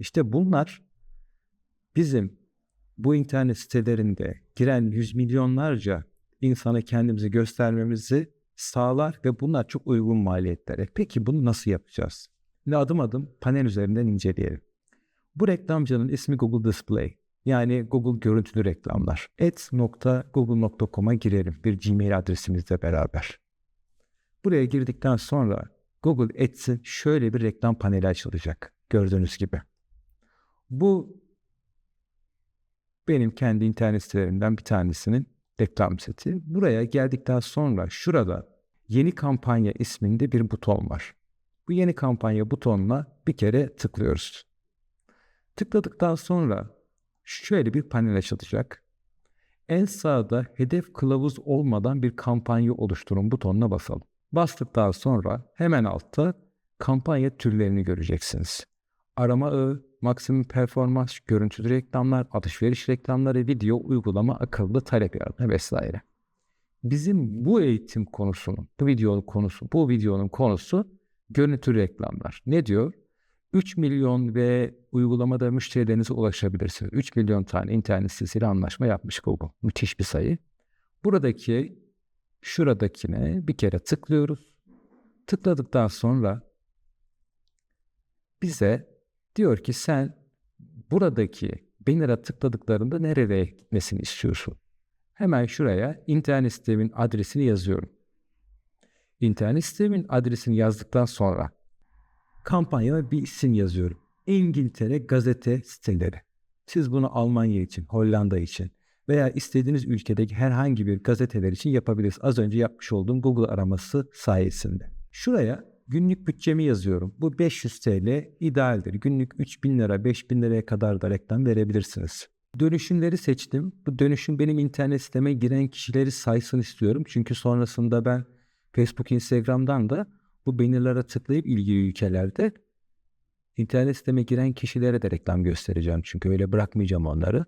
İşte bunlar bizim bu internet sitelerinde giren yüz milyonlarca insana kendimizi göstermemizi sağlar ve bunlar çok uygun maliyetlere. Peki bunu nasıl yapacağız? Şimdi adım adım panel üzerinden inceleyelim. Bu reklamcının ismi Google Display. Yani Google görüntülü reklamlar. ads.google.com'a girelim bir Gmail adresimizle beraber. Buraya girdikten sonra Google Ads'in şöyle bir reklam paneli açılacak. Gördüğünüz gibi. Bu benim kendi internet sitelerimden bir tanesinin reklam seti. Buraya geldikten sonra şurada yeni kampanya isminde bir buton var. Bu yeni kampanya butonuna bir kere tıklıyoruz. Tıkladıktan sonra şöyle bir panel açılacak. En sağda hedef kılavuz olmadan bir kampanya oluşturun butonuna basalım. Bastıktan sonra hemen altta kampanya türlerini göreceksiniz. Arama ağı, maksimum performans, görüntülü reklamlar, alışveriş reklamları, video, uygulama, akıllı talep yaratma vesaire. Bizim bu eğitim konusunun, bu videonun konusu, bu videonun konusu görüntülü reklamlar. Ne diyor? 3 milyon ve uygulamada müşterilerinize ulaşabilirsiniz. 3 milyon tane internet sitesiyle anlaşma yapmış Google. Müthiş bir sayı. Buradaki şuradakine bir kere tıklıyoruz. Tıkladıktan sonra bize diyor ki sen buradaki banner'a tıkladıklarında nereye gitmesini istiyorsun? Hemen şuraya internet sitemin adresini yazıyorum. İnternet sitemin adresini yazdıktan sonra kampanyama bir isim yazıyorum. İngiltere gazete siteleri. Siz bunu Almanya için, Hollanda için veya istediğiniz ülkedeki herhangi bir gazeteler için yapabilirsiniz. Az önce yapmış olduğum Google araması sayesinde. Şuraya günlük bütçemi yazıyorum. Bu 500 TL idealdir. Günlük 3000 lira, 5000 liraya kadar da reklam verebilirsiniz. Dönüşümleri seçtim. Bu dönüşüm benim internet siteme giren kişileri saysın istiyorum. Çünkü sonrasında ben Facebook, Instagram'dan da bu bannerlara tıklayıp ilgili ülkelerde internet siteme giren kişilere de reklam göstereceğim. Çünkü öyle bırakmayacağım onları.